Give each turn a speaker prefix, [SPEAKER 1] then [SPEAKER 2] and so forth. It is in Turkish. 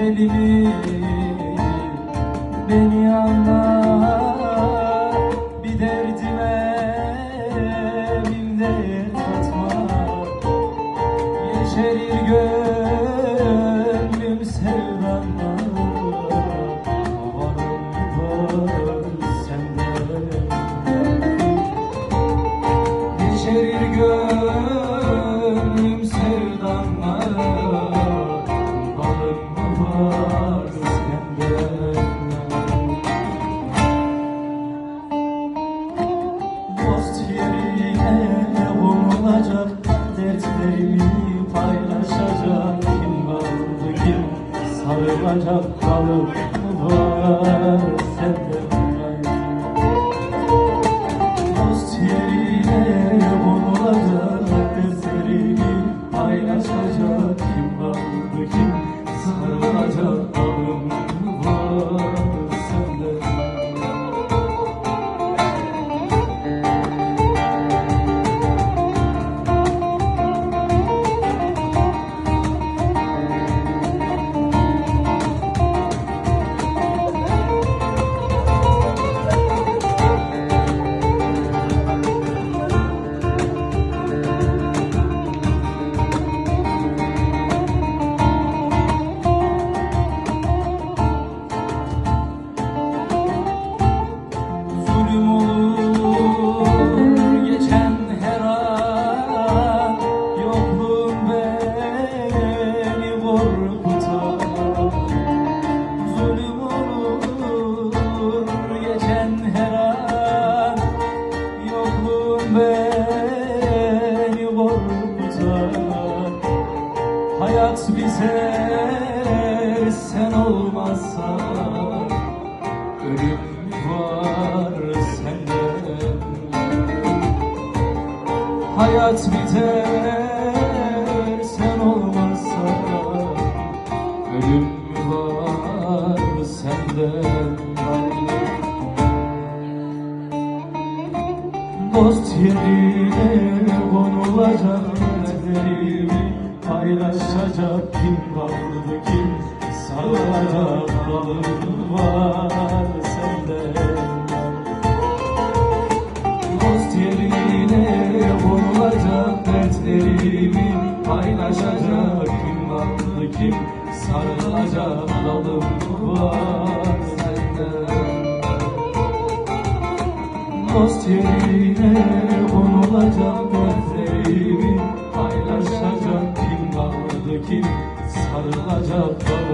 [SPEAKER 1] elimi Beni anla. Dost yerine konulacak Dertlerimi paylaşacak. Kim kaldı kim sarılacak? Balım var? Senden Hayat bize sen olmazsan Ölüm var senden. Hayat biter sen olmazsan Ölüm var senden. Dost yerine konulacak dertlerimi Paylaşacak kim kaldı kim Sarılacak dalım var sende. Dost yerine konulacak dertlerimi Paylaşacak kim kaldı kim Sarılacak dalım var sende. Dost yerine konulacak dertlerimi Paylaşacak